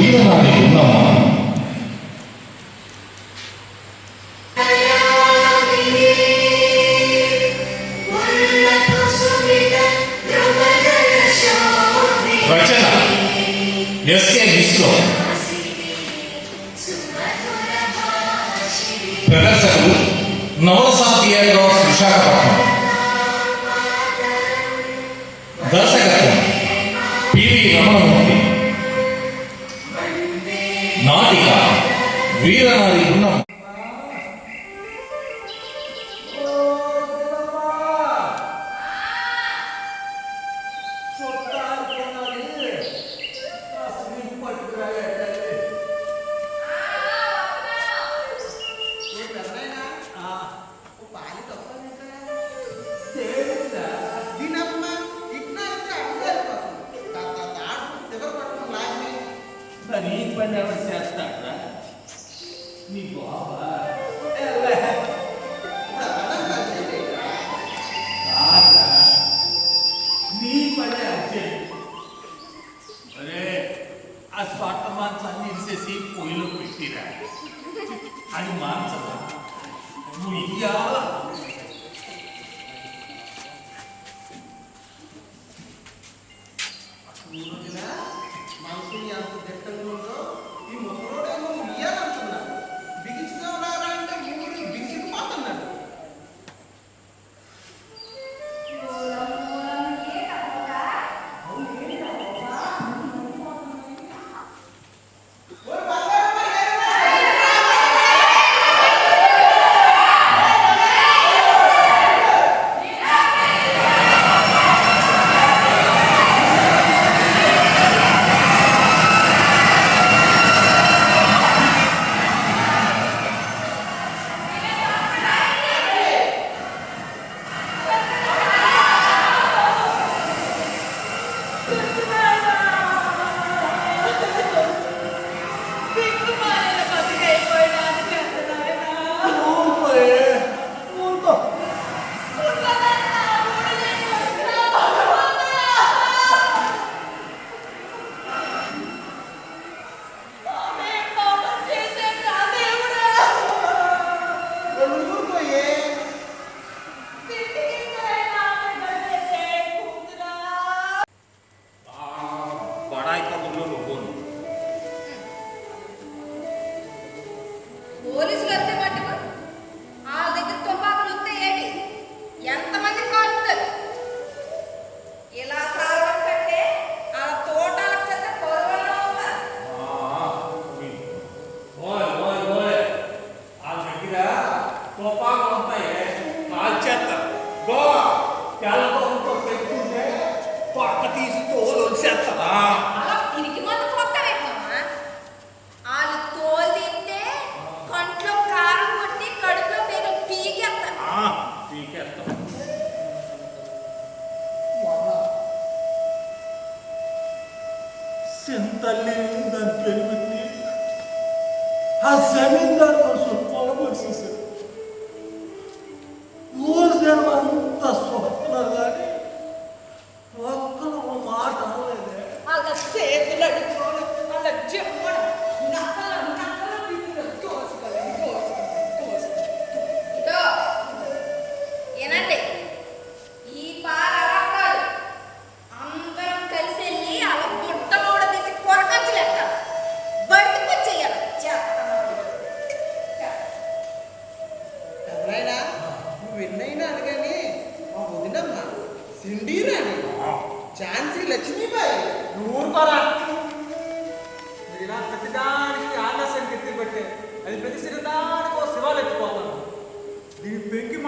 一定要让你了？不一样了。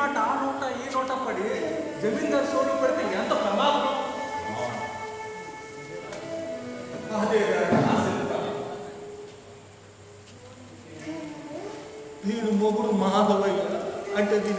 ಆ ಊಟ ಈ ಊಟ ಪಡಿ ಜಮೀನ್ದಾರ್ ಸೋಲು ಬಿಡ್ತೀನಿ ಎಂತ ಪ್ರಮಾದ್ರು ಆಹದೇನ ಆಸೆ ಬಿಡಲಿ ಬೀಳು ಮೊಬರ್ ಮಹಾದವೈ ಅತ್ತದಿ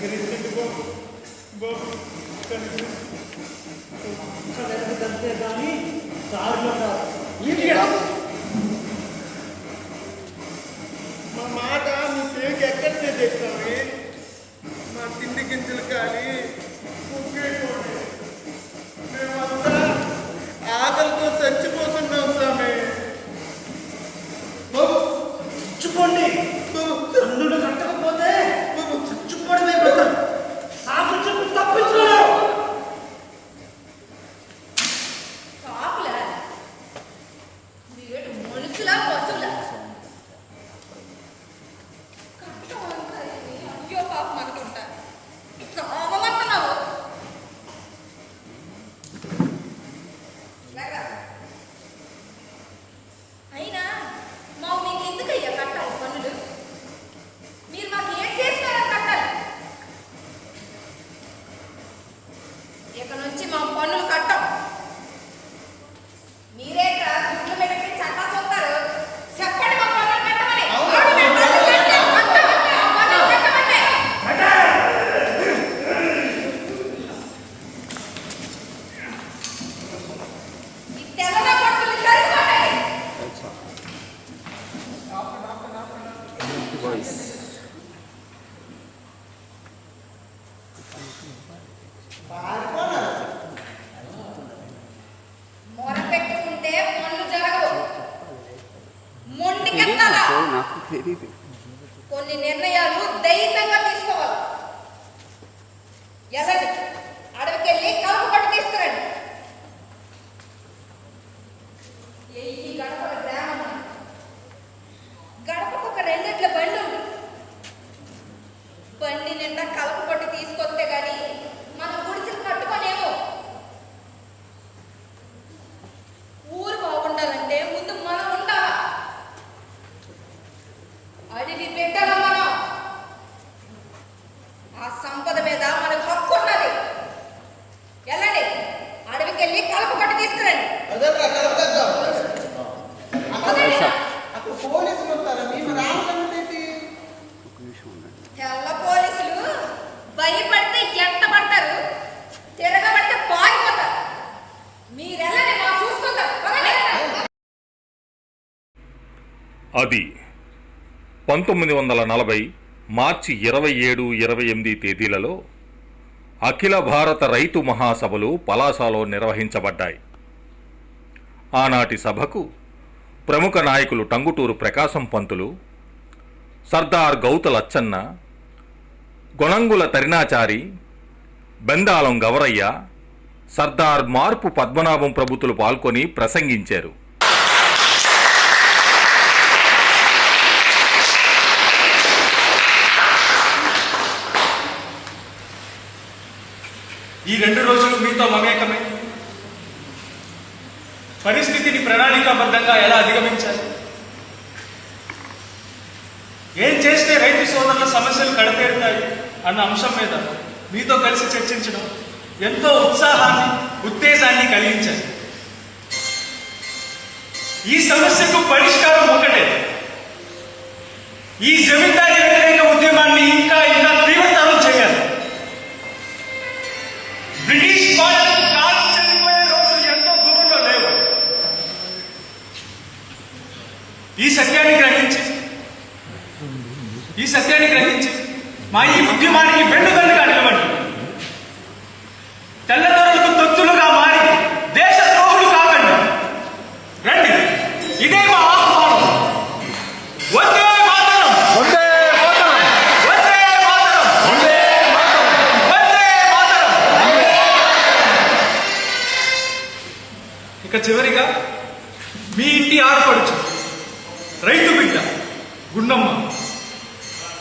కనికరించండి బాబు బాబు అంతే కానీ దారిలో మా మాట మీ సేవకి ఎక్కడ తెచ్చామి మొర పంతొమ్మిది వందల నలభై మార్చి ఇరవై ఏడు ఇరవై ఎనిమిది తేదీలలో అఖిల భారత రైతు మహాసభలు పలాసలో నిర్వహించబడ్డాయి. ఆనాటి సభకు ప్రముఖ నాయకులు టంగుటూరు ప్రకాశం పంతులు సర్దార్ గౌత లచ్చన్న గొణంగుల తరినాచారి బెందాలం గవరయ్య సర్దార్ మార్పు పద్మనాభం ప్రభుతులు పాల్గొని ప్రసంగించారు. ఈ రెండు రోజులు మీతో మమేకమే. పరిస్థితిని ప్రణాళికాబద్ధంగా ఎలా అధిగమించాలి? ఏం చేస్తే రైతు సోదరుల సమస్యలు కడతేరుతాయి అన్న అంశం మీద మీతో కలిసి చర్చించడం ఎంతో ఉత్సాహాన్ని ఉత్తేజాన్ని కలిగించాలి. ఈ సమస్యకు పరిష్కారం ఒకటే. ఈ జమీందారీ వ్యతిరేక ఉద్యమాన్ని ఇంకా ఇంకా సత్యాన్ని గ్రహించి. ఈ సత్యాన్ని గ్రహించి. మా ఈ ఉద్యమానికి వెన్నుదన్నుగా నిలవండి తెల్లదొరలకు తొత్తులుగా మారి దేశ ద్రోహులు కాకండి. రండి. ఇదే మా ఆహ్వానం. మాతరం. మాతరం. మాతరం. మాతరం. ఇక చివరిగా మీ ఇంటి ఆడపడుచు గుండమ్మ.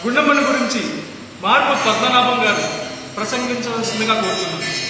గుండమ్మని గురించి మార్పు పద్మనాభం గారు ప్రసంగించవలసిందిగా కోరుతున్నాను.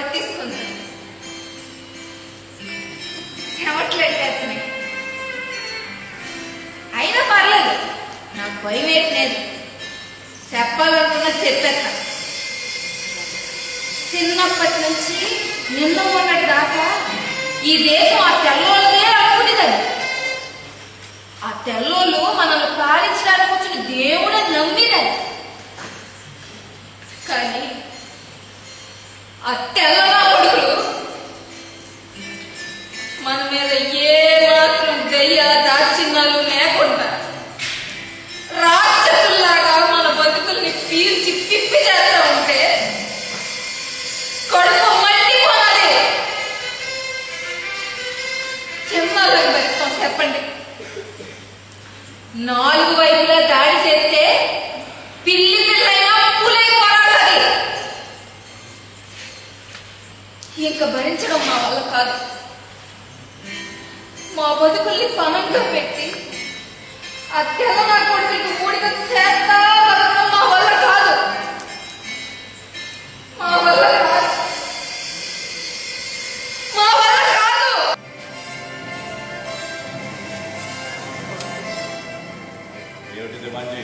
porque మన మీద ఏ మాత్రం గయ్య దాచిన్నాలు లేకుండా రాక్షసుల్లాగా మన బతుకుల్ని పీల్చి పిప్పి చేస్తా ఉంటే కొడుకు మండిపోవాలి చెమ్మాలకు పెడతాం చెప్పండి. నాలుగు వైపులా దాడి చేస్తే పిల్లి పిల్లైనా పులై పోరాడాలి. ఇంకా భరించడం మా వల్ల కాదు. మా బతుకుల్ని పనంగా పెట్టి ఆ తెల్లనా కొడుకులకి మూడిక చేస్తా బతకడం మా వల్ల కాదు. మా వల్ల కాదు. మా వల్ల కాదు. ఏమిటి మంచి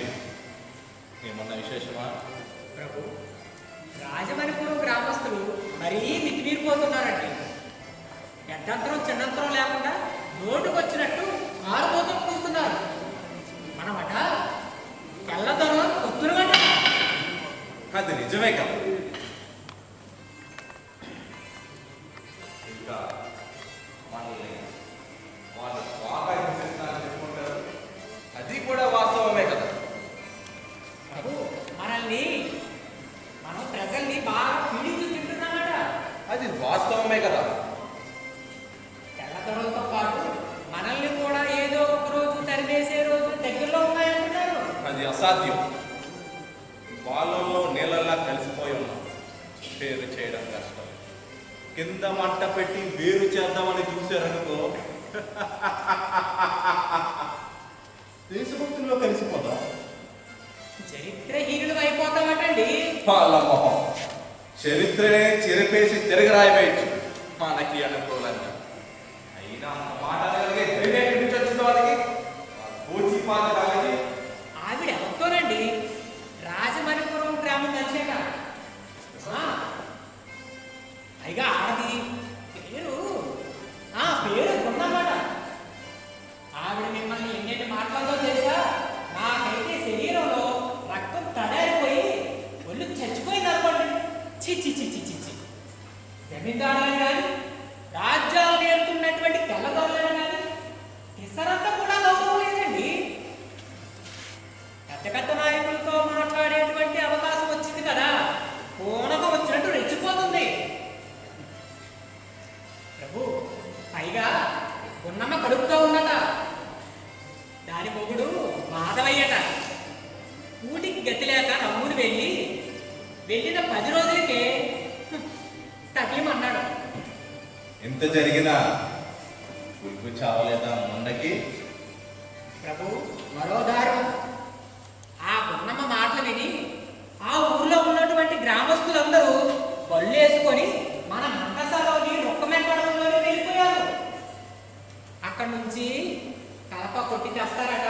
కదా. తెల్లదొరలతో పాటు మనల్ని కూడా ఏదో ఒక రోజు తరిమేసే రోజు దగ్గరలో ఉన్నాయంటున్నారు. అది అసాధ్యం. వాళ్ళల్లో నీళ్ళల్లా కలిసిపోయి ఉన్నాం. వేరు చేయడం కష్టం. కింద మంట పెట్టి వేరు చేద్దామని చూశారనుకో. దేశభక్తుల్లో కలిసిపోదాం చరిత్రహీనులు అయిపోతామటండి. వాళ్ళ మొహం చరిత్రనే చెరిపేసి తిరగరాయవేయచ్చు మనకి అనుకూలంగా అయినా అంత మాట అనగలిగే ధైర్యం నుంచి వచ్చిందో వాళ్ళకి పూచి పాత వాళ్ళకి. ఆవిడ ఎవరితోనండి రాజమణిపురం గ్రామం కలిసాక పైగా ఆడది జరిగినా ఉల్పు చావలేదా మందకి? ప్రభు మరో దారుణం. ఆ గున్నమ్మ మాటలు విని ఆ ఊర్లో ఉన్నటువంటి గ్రామస్తులందరూ బళ్ళేసుకొని మన మంటసాలోని రొక్కమెంపడంలోనే వెళ్ళిపోయారు. అక్కడి నుంచి కలప కొట్టి తెస్తారట.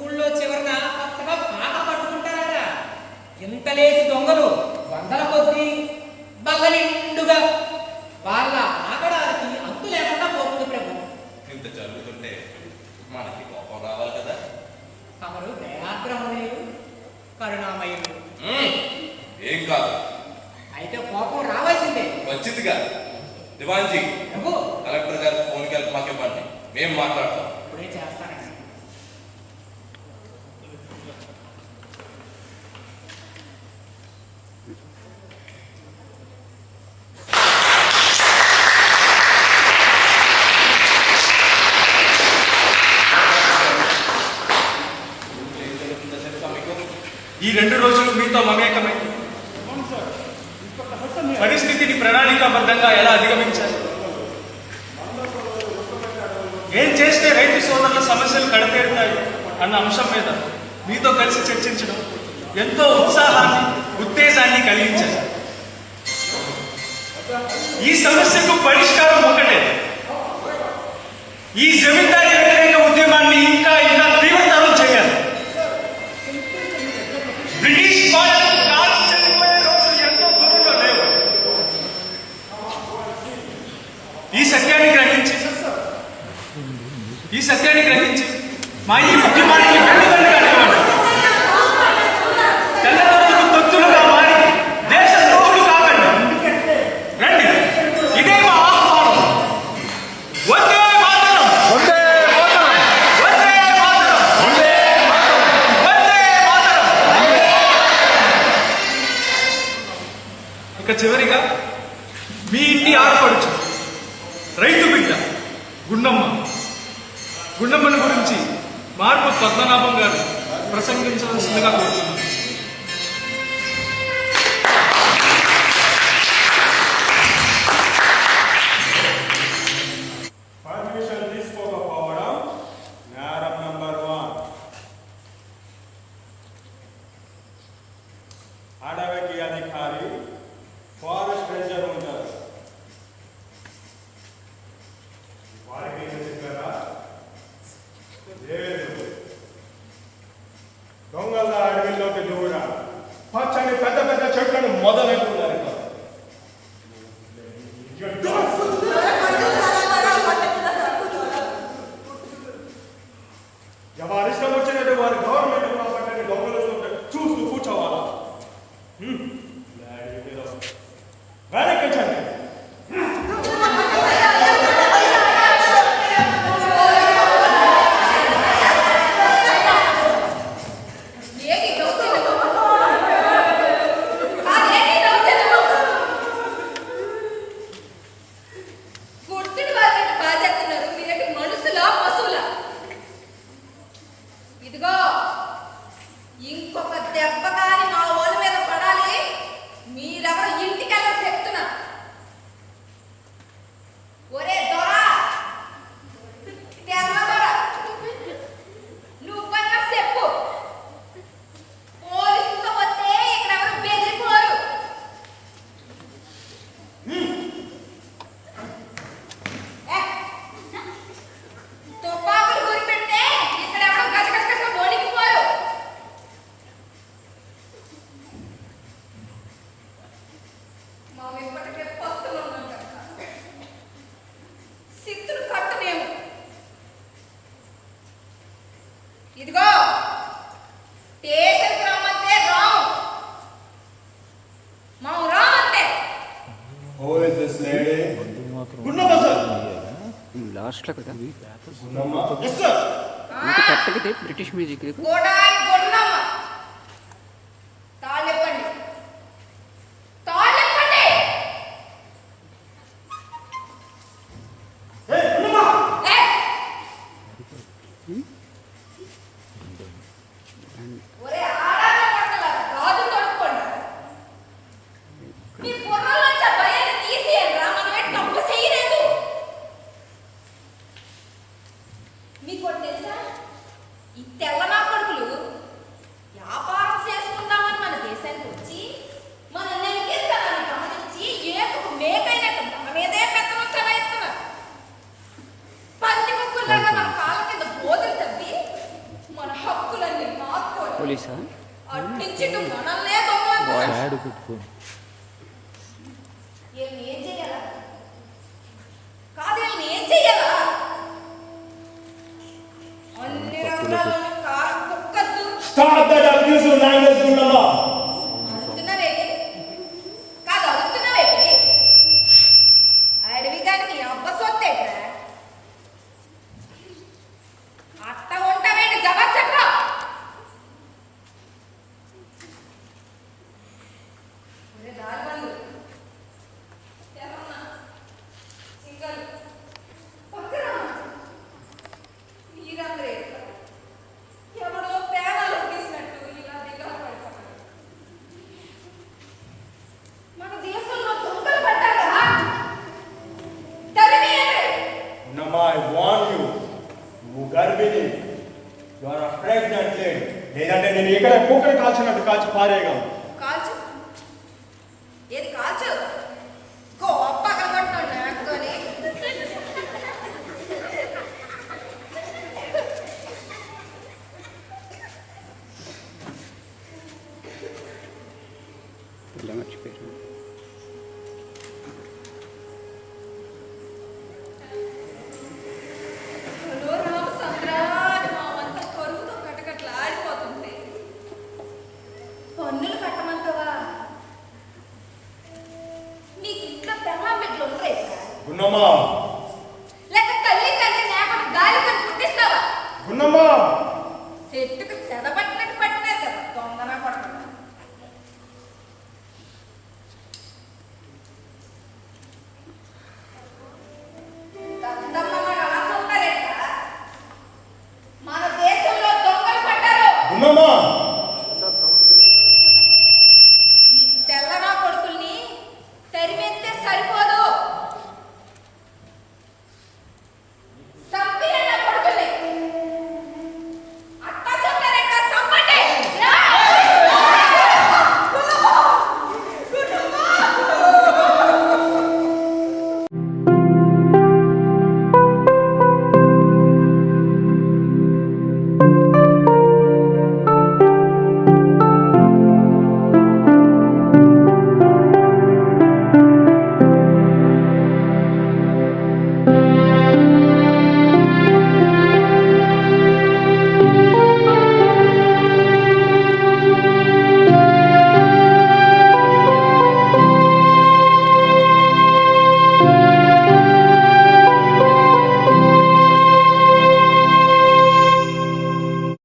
ఊళ్ళో చివరన కొత్తగా పాట పట్టుకుంటారట. ఇంత లేచి దొంగలు వందల కొద్ది బల్ల నిండుగా వాళ్ళ ఆగడానికి అంతు లేకుండా పోతుంది ప్రభు ఇంత జరుగుతుంటే మనకి కోపం రావాలి కదా? తమరు దయాగ్రహమయులు కరుణామయులు. మ్మ్. ఏం కాదు. అయితే కోపం రావాల్సిందే. వచ్చింది కాదు. దివాన్జీ ప్రభు. కలెక్టర్ గారికి ఫోన్ కలిపి మాకు ఇవ్వండి మేము మాట్లాడతాం. సమర్థవంతంగా ఎలా అధిగమించాలి? ఏం చేస్తే రైతు సోదరుల సమస్యలు కడతేరుతాయి అన్న అంశం మీద మీతో కలిసి చర్చించడం ఎంతో ఉత్సాహాన్ని ఉత్తేజాన్ని కలిగించాలి. ఈ సమస్యకు పరిష్కారం ఒకటే. ఈ జమీందారు గుండమ్మ. గుండమ్మని గురించి మార్పు పద్మనాభం గారు ప్రసంగించవలసిందిగా కోరుతున్నాను. ఉంటుంది బ్రిటిష్ మ్యూజిక్ పోలీసా?